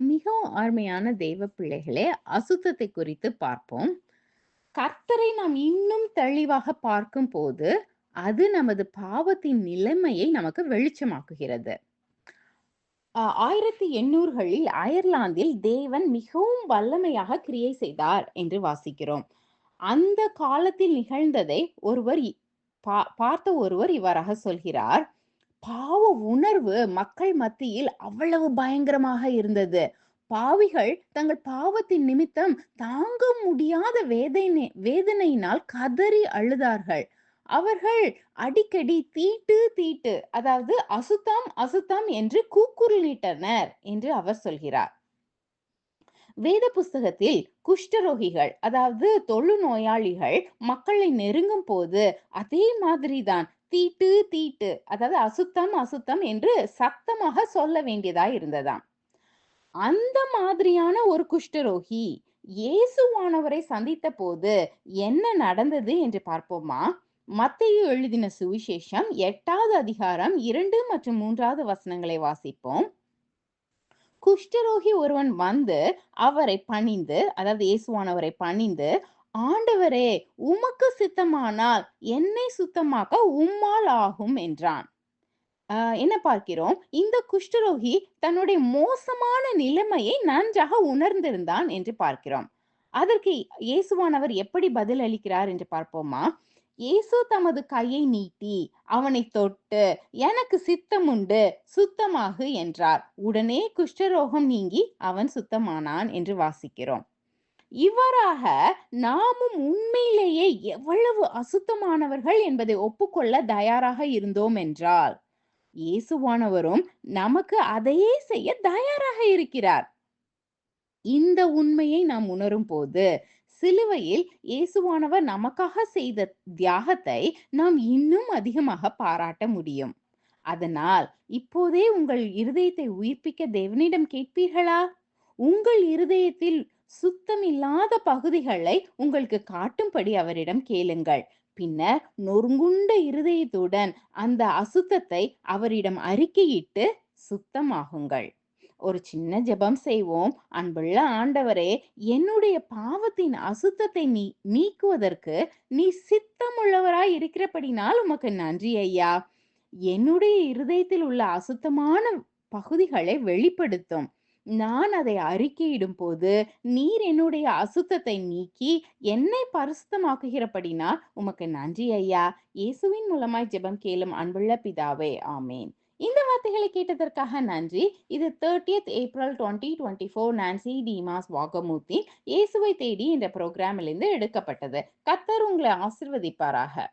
மிகவும் அருமையான தெய்வ பிள்ளைகளே, அசுத்தத்தை குறித்து பார்ப்போம். கர்த்தரை நாம் இன்னும் தெளிவாக பார்க்கும் போது அது நமது பாவத்தின் நிலைமையை நமக்கு வெளிச்சமாக்குகிறது. ஆயிரத்தி எண்ணூறுகளில் அயர்லாந்தில் தேவன் மிகவும் வல்லமையாக கிரியை செய்தார் என்று வாசிக்கிறோம். அந்த காலத்தில் நிகழ்ந்ததை ஒருவர் பா பார்த்த ஒருவர் இவ்வாறாக சொல்கிறார். பாவ உணர்வு மக்கள் மத்தியில் அவ்வளவு பயங்கரமாக இருந்தது. பாவிகள் தங்கள் பாவத்தின் நிமித்தம் தாங்க முடியாத வேதனை வேதனையினால் கதறி அழுதார்கள். அவர்கள் அடிக்கடி தீட்டு, தீட்டு அதாவது அசுத்தம், அசுத்தம் என்று கூக்குரலிட்டனர் என்று அவர் சொல்கிறார். வேத புஸ்தகத்தில் குஷ்டரோகிகள் அதாவது தொழு நோயாளிகள் மக்களை நெருங்கும் போது அதே மாதிரி தான் தீட்டு, தீட்டு அதாவது அசுத்தம், அசுத்தம் என்று சத்தமாக சொல்ல வேண்டியதா இருந்ததாம். அந்த மாதிரியான ஒரு குஷ்டரோகி இயேசுவானவரை சந்தித்தபோது என்ன நடந்தது என்று பார்ப்போமா? மத்தேயு எழுதின சுவிசேஷம் எட்டாவது அதிகாரம் இரண்டு மற்றும் மூன்றாவது வசனங்களை வாசிப்போம். குஷ்டரோகி ஒருவன் வந்து அவரை பணிந்து, அதாவது இயேசுவானவரை பணிந்து, "ஆண்டவரே, உமக்கு சித்தமானால் என்னை சுத்தமாக்க உம்மால் ஆகும்" என்றான். என்ன பார்க்கிறோம்? இந்த குஷ்டரோகி தன்னுடைய மோசமான நிலைமையை நன்றாக உணர்ந்திருந்தான் என்று பார்க்கிறோம். அதற்கு இயேசுவானவர் எப்படி பதில் அளிக்கிறார் என்று பார்ப்போமா? இயேசு தமது கையை நீட்டி அவனை தொட்டு, "எனக்கு சித்தமுண்டு, சுத்தமாகு" என்றார். உடனே குஷ்டரோகம் நீங்கி அவன் சுத்தமானான் என்று வாசிக்கிறோம். இவ்வாறாக நாமும் உண்மையிலேயே எவ்வளவு அசுத்தமானவர்கள் என்பதை ஒப்புக்கொள்ள தயாராக இருந்தோம் என்றால், இயேசுவானவரும் நமக்கு அதையே செய்ய தயாராக இருக்கிறார். இந்த உண்மையை நாம் உணரும் போது சிலுவையில் இயேசுவானவர் நமக்காக செய்த தியாகத்தை நாம் இன்னும் அதிகமாக பாராட்ட முடியும். அதனால் இப்போதே உங்கள் இருதயத்தை உயிர்ப்பிக்க தேவனிடம் கேட்பீர்களா? உங்கள் இருதயத்தில் சுத்தம் இல்லாத பகுதிகளை உங்களுக்கு காட்டும்படி அவரிடம் கேளுங்கள். பின்னர் நொறுங்குண்ட இருதயத்துடன் அந்த அசுத்தத்தை அவரிடம் அறிக்கையிட்டு சுத்தமாகுங்கள். ஒரு சின்ன ஜெபம் செய்வோம். அன்புள்ள ஆண்டவரே, என்னுடைய பாவத்தின் அசுத்தத்தை நீ நீக்குவதற்கு நீர் சித்தமுள்ளவராய் இருக்கிறபடினால் உமக்கு நன்றி ஐயா. என்னுடைய இருதயத்தில் உள்ள அசுத்தமான பகுதிகளை வெளிப்படுத்தும். நான் அதை அறிக்கையிடும்போது, நீர் என்னுடைய அசுத்தத்தை நீக்கி என்னை பரிசுத்தமாக்குகிறபடினால் உமக்கு நன்றி ஐயா. இயேசுவின் மூலமாய் ஜெபம் கேளும் அன்புள்ள பிதாவே. ஆமேன் வார்த்தைகளை கேட்டதற்காக நன்றி. இது 30th ஏப்ரல் 2024 நான்சி டிமாஸ் வாகமூர்த்தி "இயேசுவை தேடி" என்ற ப்ரோக்ராமிலிருந்து எடுக்கப்பட்டது. கத்தர் உங்களை ஆசிர்வதிப்பாராக